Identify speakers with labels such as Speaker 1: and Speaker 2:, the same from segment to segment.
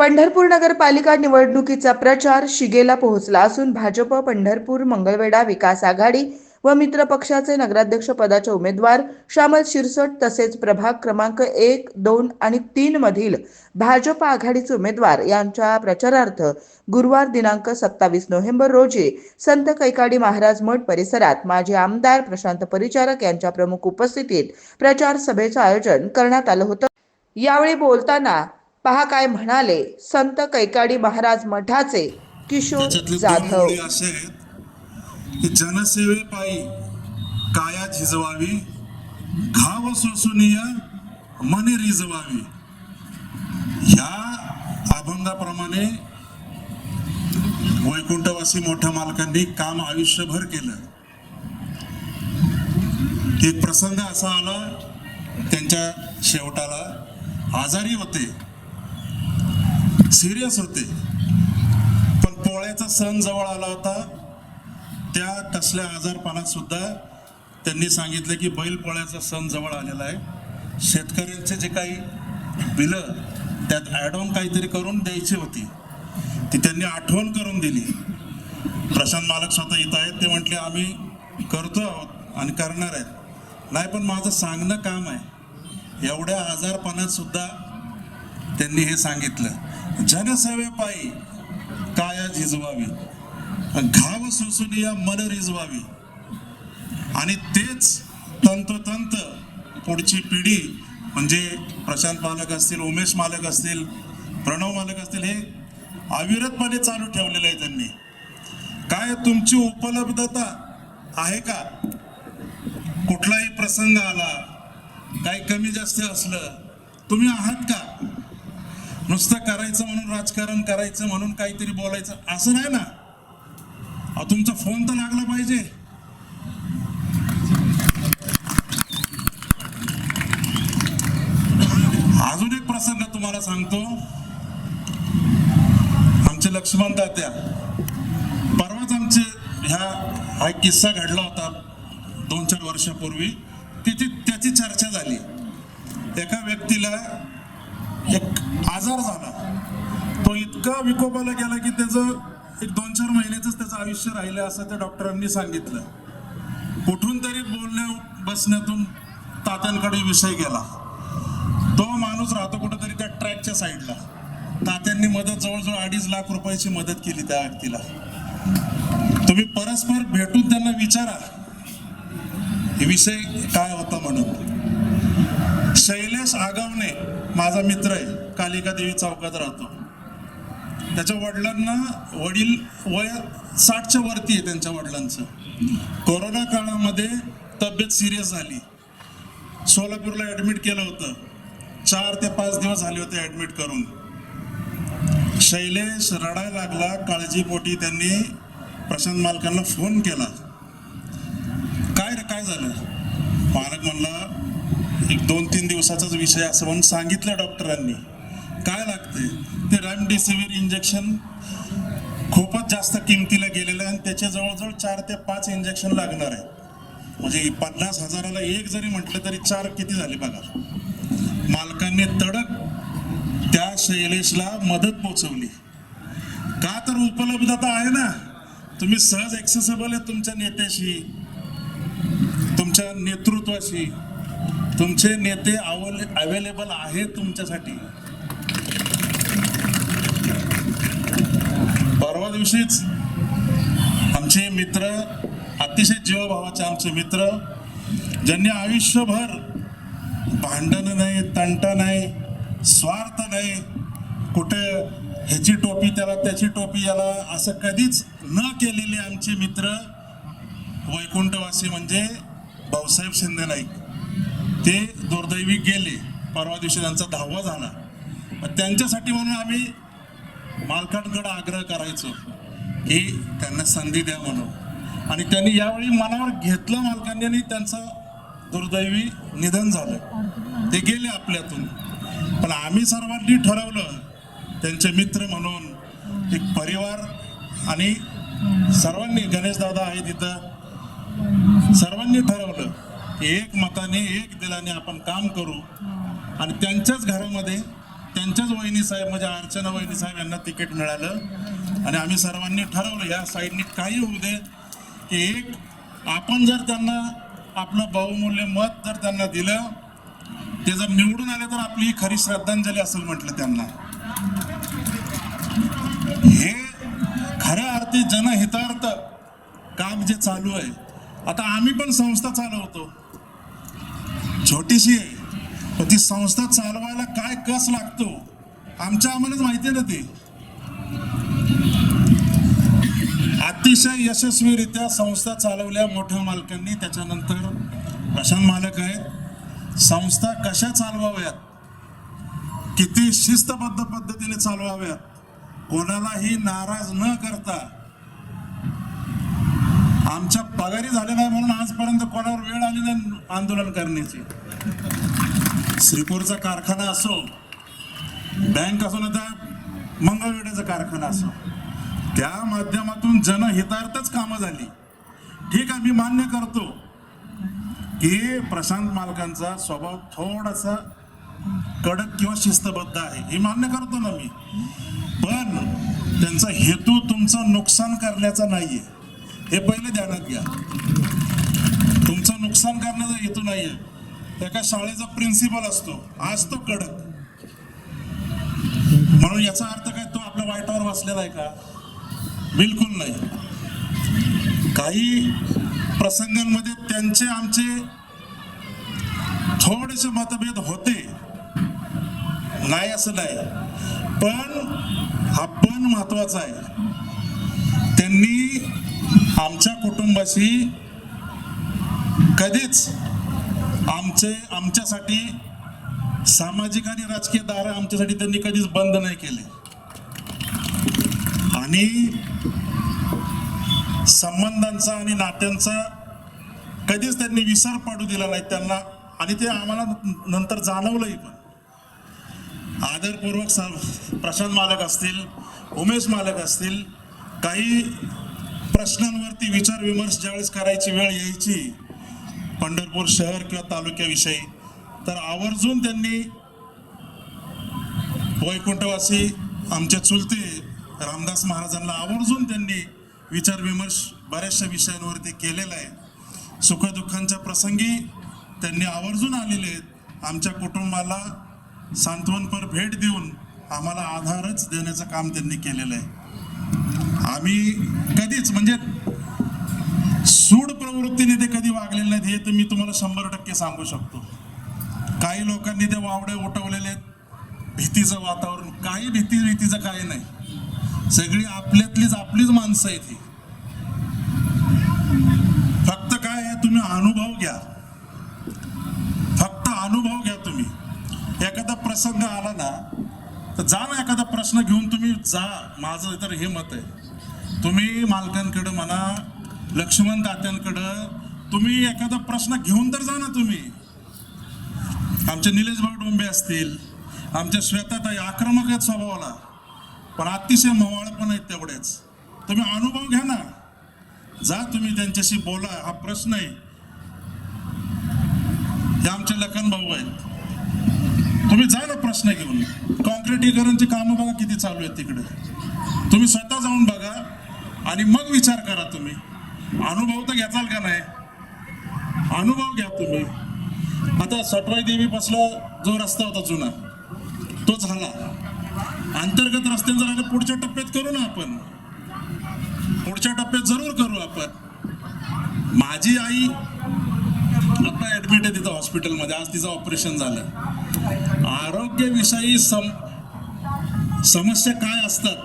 Speaker 1: पंढरपूर नगरपालिका निवडणुकीचा प्रचार शिगेला पोहोचला असून भाजप पंढरपूर मंगळवेढा विकास आघाडी व मित्र पक्षाचे नगराध्यक्ष पदाचे उमेदवार श्यामल शिरसट तसेच प्रभाग क्रमांक एक दोन आणि तीन मधील भाजप आघाडीचे उमेदवार यांच्या प्रचारार्थ गुरुवार दिनांक सत्तावीस नोव्हेंबर रोजी संत कैकाडी महाराज मठ परिसरात माजी आमदार प्रशांत परिचारक यांच्या प्रमुख उपस्थितीत प्रचार सभेचं आयोजन करण्यात आलं होतं. यावेळी बोलताना पहा काय म्हणाले संत कैकाडी महाराज मठाचे किशोर जाधव.
Speaker 2: जनसेवेपायी काया झिजवावी घाव सोसुनिया मने रिजवावी. ह्या अभंगाप्रमाणे वैकुंठवासी मोठ्या मालकांनी काम आयुष्यभर केलं. एक प्रसंग असा आला त्यांच्या शेवटाला आजारी होते. सिरियस होते. पण पोळ्याचा सण जवळ आला होता. त्या कसल्या आजारपणात सुद्धा त्यांनी सांगितलं की बैल पोळ्याचा सण जवळ आलेला आहे. शेतकऱ्यांचे जे काही बिलं त्यात ॲड ऑन काहीतरी करून द्यायची होती. ती त्यांनी आठवण करून दिली. प्रशांत मालक स्वतः इथं आहेत. ते म्हटले आम्ही करतो आहोत आणि करणार आहेत. नाही पण माझं सांगणं काम आहे. एवढ्या आजारपणात सुद्धा त्यांनी हे सांगितलं जनसेवेपायी काया झिजवावी घाव सोसून या मन रिजवावी. आणि तेच तंतोतंत पुढची पिढी म्हणजे प्रशांत मालक असतील उमेश मालक असतील प्रणव मालक असतील हे अविरतपणे चालू ठेवलेलं आहे त्यांनी. काय तुमची उपलब्धता आहे का? कुठलाही प्रसंग आला काही कमी जास्त असलं तुम्ही आहात का? नुसतं करायचं म्हणून राजकारण करायचं म्हणून काहीतरी बोलायचं असं नाही ना? अ तुमचा फोन तर लागला पाहिजे. अजून एक प्रसंग तुम्हाला सांगतो. आमचे लक्ष्मण तात्या परवाच आमचे ह्या हा एक किस्सा घडला होता दोन चार वर्षापूर्वी. तिथे त्याची चर्चा झाली. एका व्यक्तीला एक आजार झाला. तो इतका विकोपाला गेला की त्याचं एक दोन चार महिन्याच त्याचं आयुष्य राहिलं असं त्या डॉक्टरांनी सांगितलं. कुठून तरी बोलण्या बसण्यातून तात्यांकडे विषय गेला. तो माणूस राहतो कुठेतरी त्या ट्रॅकच्या साईडला. तात्यांनी मदत जवळजवळ अडीच लाख रुपयाची मदत केली त्या व्यक्तीला. तुम्ही परस्पर भेटून त्यांना विचारा. हे विषय काय होता म्हणून? शैलेश आगावणे माझा मित्र आहे. कालिका देवी चौकात राहतो. त्याच्या वडिलांना वडील वय साठच्या वरती आहे त्यांच्या वडिलांचं. कोरोना काळामध्ये तब्येत सिरियस झाली. सोलापूरला ॲडमिट केलं होतं. चार ते पाच दिवस झाले होते ॲडमिट करून. शैलेश रडायला लागला काळजीपोटी त्यांनी प्रशांत मालकांना फोन केला. काय रे काय झालं? मालक म्हणला एक दोन तीन दिवसाचाच विषय असं म्हणून सांगितलं डॉक्टरांनी. काय लागते ते रेमडेसिवीर इंजेक्शन खूपच जास्त किमतीला गेलेलं आहे आणि त्याच्या जवळजवळ चार ते पाच इंजेक्शन लागणार आहे. म्हणजे पन्नास हजाराला एक जरी म्हटलं तरी चार किती झाले बघा. मालकांनी तडक त्या शैलेशला मदत पोचवली का तर उपलब्धता आहे ना? तुम्ही सहज ॲक्सेसेबल आहे तुमच्या नेत्याशी तुमच्या नेतृत्वाशी. तुमचे नेते अवेलेबल आहेत तुमच्यासाठी. परवा दिवशीच आमचे मित्र अतिशय जीवभावाचे आमचे मित्र ज्यांनी आयुष्यभर भांडण नाही तंटा नाही स्वार्थ नाही कुठे ह्याची टोपी त्याला त्याची टोपी याला असं कधीच न केलेले आमचे मित्र वैकुंठवासी म्हणजे भाऊसाहेब शिंदे नाईक. ते दुर्दैवी गेले. परवा दिवशी त्यांचा दहावा झाला. मग त्यांच्यासाठी म्हणून आम्ही मालकांकडे आग्रह करायचो की त्यांना संधी द्या म्हणून. आणि त्यांनी यावेळी मनावर घेतलं मालकांनी आणि त्यांचं दुर्दैवी निधन झालं. ते गेले आपल्यातून. पण आम्ही सर्वांनी ठरवलं त्यांचे मित्र म्हणून एक परिवार आणि सर्वांनी गणेश दादा आहे तिथं सर्वांनी ठरवलं एक मताने एक दिलाने आपण काम करू. आणि त्यांच्याच घरामध्ये त्यांच्याच वहिनी साहेब म्हणजे अर्चना वहिनी साहेब यांना तिकीट मिळालं. आणि आम्ही सर्वांनी ठरवलं या साईडनी काही होऊ दे की एक आपण जर त्यांना आपलं बहुमूल्य मत जर त्यांना दिलं ते जर निवडून आले तर आपली खरी श्रद्धांजली असेल म्हटलं त्यांना. हे खऱ्या अर्थी जनहितार्थ काम जे चालू आहे. आता आम्ही पण संस्था चालवतो. छोटीशी आहे. पण ती संस्था चालवायला काय कस लागतो? आमच्या आम्हालाच माहिती आहे ना ते. अतिशय यशस्वीरित्या संस्था चालवल्या मोठ्या मालकांनी. त्याच्यानंतर प्रशांत मालक आहेत. संस्था कशा चालवाव्यात? किती शिस्तबद्ध पद्धतीने चालवाव्यात? कोणालाही नाराज न करता आमच्या पगारी झाले नाही म्हणून आजपर्यंत कोणावर वेळ आली नाही आंदोलन करण्याची. श्रीपूरचा कारखाना असो बँक असो ना त्या मंगळवेड्याचा कारखाना असो त्या माध्यमातून जनहितार्थच कामं झाली. ठीक आहे मी मान्य करतो की प्रशांत मालकांचा स्वभाव थोडासा कडक किंवा शिस्तबद्ध आहे. हे मान्य करतो ना मी. पण त्यांचा हेतू तुमचं नुकसान करण्याचा नाहीये. हे पहिले ध्यानात घ्या. तुमचं नुकसान करण्याचा हेतू नाहीये. एका शाळेचा प्रिन्सिपल असतो. आज तो कडक. म्हणून याचा अर्थ काय? तो आपल्या वाईटावर वाचलेला आहे का? बिलकुल नाही. काही प्रसंगांमध्ये त्यांचे आमचे थोडेसे मतभेद होते. नाही असं नाही. पण हा पण महत्त्वाचा आहे. त्यांनी आमच्या कुटुंबाशी कधीच आमचे आमच्यासाठी सामाजिक आणि राजकीय दार आमच्यासाठी त्यांनी कधीच बंद नाही केले. आणि संबंधांचा आणि नात्यांचा कधीच त्यांनी विसर पडू दिला नाही त्यांना. आणि ते आम्हाला नंतर जाणवलंही पण. आदरपूर्वक प्रशांत मालक असतील उमेश मालक असतील काही प्रश्नांवरती विचार विमर्श ज्यावेळेस करायची वेळ यायची पंढरपूर शहर किंवा तालुक्याविषयी तर आवर्जून त्यांनी वैकुंठवासी आमचे चुलते रामदास महाराजांना आवर्जून त्यांनी विचार विमर्श बऱ्याचशा विषयांवरती केलेला आहे. सुखदुःखांच्या प्रसंगी त्यांनी आवर्जून आलेले आहेत. आमच्या कुटुंबाला सांत्वनपर भेट देऊन आम्हाला आधारच देण्याचं काम त्यांनी केलेलं आहे. आम्ही कधीच म्हणजे सूड प्रवृत्तीने ते कधी वागलेले नाहीत हे तर मी तुम्हाला शंभर टक्के सांगू शकतो. काही लोकांनी ते वावडे उठवलेले आहेत भीतीचं वातावरण. काही भीती भीतीचं काही नाही. सगळी आपल्यातलीच आपलीच माणसं आहेत ही. फक्त काय आहे तुम्ही अनुभव घ्या. फक्त अनुभव घ्या तुम्ही. एखादा प्रसंग आला ना तर जा ना एखादा प्रश्न घेऊन तुम्ही जा. माझं तर हे मत आहे. तुम्ही मालकांकडं म्हणा लक्ष्मण तात्यांकडं तुम्ही एखादा प्रश्न घेऊन तर जा ना तुम्ही. आमचे निलेश भाऊ डोंबे असतील आमच्या श्वेताताई आक्रमक आहेत स्वभावाला. पण अतिशय मवाळ पण आहेत तेवढेच. तुम्ही अनुभव घ्या ना. जा तुम्ही त्यांच्याशी बोला हा प्रश्न आहे. हे आमचे लखन भाऊ आहेत. तुम्ही जा ना प्रश्न घेऊन. कॉन्क्रिटीकरणची कामं बघा किती चालू आहेत तिकडे. तुम्ही स्वतः जाऊन बघा आणि मग विचार करा तुम्ही. अनुभव तर घेताल का नाही? अनुभव घ्या तुम्ही. आता सटवाई देवी पासला जो रस्ता होता जुना तो झाला. अंतर्गत रस्त्यांचा राहिला पुढच्या टप्प्यात करू ना आपण. पुढच्या टप्प्यात जरूर करू आपण. माझी आई आता ऍडमिट आहे तिथं हॉस्पिटलमध्ये आज तिचं ऑपरेशन झालं. आरोग्यविषयी सम समस्या काय असतात?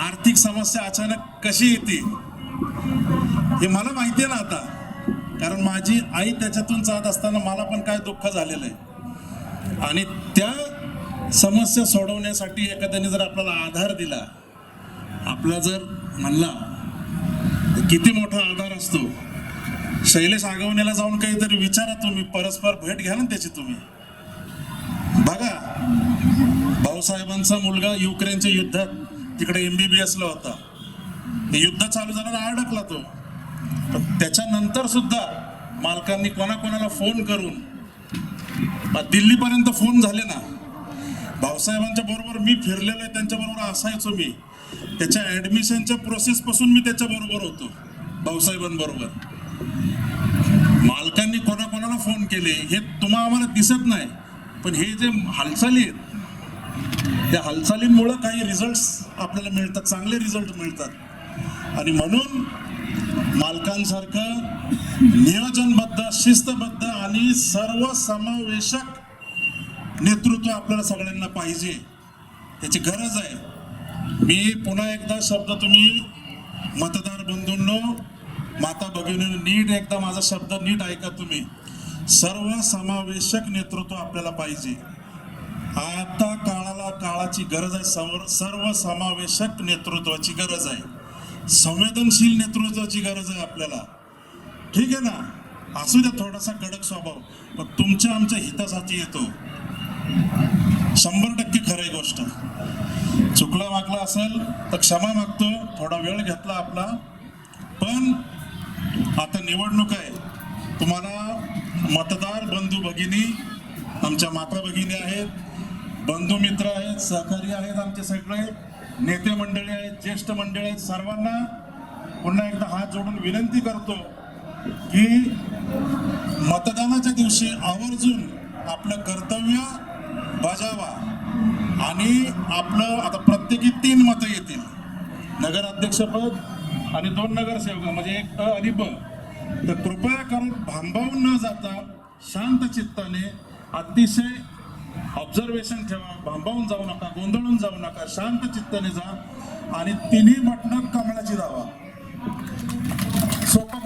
Speaker 2: आर्थिक समस्या अचानक कशी येते? हे मला माहिती आहे ना आता. कारण माझी आई त्याच्यातून जात असताना मला पण काय दुःख झालेलं आहे. आणि त्या समस्या सोडवण्यासाठी एखाद्याने जर आपल्याला आधार दिला आपला जर म्हणला किती मोठा आधार असतो? शैलेश आगवण्याला जाऊन काहीतरी विचारा तुम्ही परस्पर भेट घ्या ना त्याची तुम्ही. बघा भाऊसाहेबांचा मुलगा युक्रेनच्या युद्धात तिकडे एमबीबीएस ला होता. ते युद्ध चालू झालं अडकला तो. पण त्याच्यानंतर सुद्धा मालकांनी कोणाकोणाला फोन करून दिल्लीपर्यंत फोन झाले ना. भाऊसाहेबांच्या बरोबर मी फिरलेलो आहे त्यांच्याबरोबर असायचो मी. त्याच्या ॲडमिशनच्या प्रोसेसपासून मी त्याच्याबरोबर होतो भाऊसाहेबांबरोबर. मालकांनी कोणाकोणाला फोन केले हे तुम्हा आम्हाला दिसत नाही. पण हे जे हालचाली आहेत या हालचालींमुळं काही रिझल्ट आपल्याला मिळतात चांगले रिझल्ट मिळतात. आणि म्हणून मालकांसारखं नियोजनबद्ध शिस्तबद्ध आणि सर्वसमावेशक नेतृत्व आपल्याला सगळ्यांना पाहिजे त्याची गरज आहे. मी पुन्हा एकदा शब्द तुम्ही मतदार बंधूंनो माता भगिनी नीट एकदा माझा शब्द नीट ऐका तुम्ही. सर्वसमावेशक नेतृत्व आपल्याला पाहिजे. आता काळाला काळाची गरज आहे. सर्व सर्वसमावेशक नेतृत्वाची गरज आहे. संवेदनशील नेतृत्वाची गरज आहे आपल्याला. ठीक आहे ना? असू द्या थोडासा कडक स्वभाव. पण तुमच्या आमच्या हितासाठी येतो. शंभर टक्के खरं आहे गोष्ट. चुकला वागला असेल तर क्षमा मागतो. थोडा वेळ घेतला आपला. पण आता निवडणूक आहे. तुम्हाला मतदार बंधू भगिनी आमच्या माता भगिनी आहेत. बंधू मित्र आहेत सहकारी आहेत आमचे सगळे. नेते मंडळी आहेत ज्येष्ठ मंडळी आहेत सर्वांना पुन्हा एकदा हात जोडून विनंती करतो की मतदानाच्या दिवशी आवर्जून आपलं कर्तव्य बजावा आणि आपलं आता प्रत्येकी तीन मतं येतील. नगराध्यक्षपद आणि दोन नगरसेवक म्हणजे एक अ आणि ब. तर कृपया करून भांबावून न जाता शांत चित्ताने अतिशय ऑब्झर्वेशन ठेवा भांबावून जाऊ नका गोंधळून जाऊ नका शांत चित्ताने जा आणि तिन्ही बटणं कमळाची दावा सोपं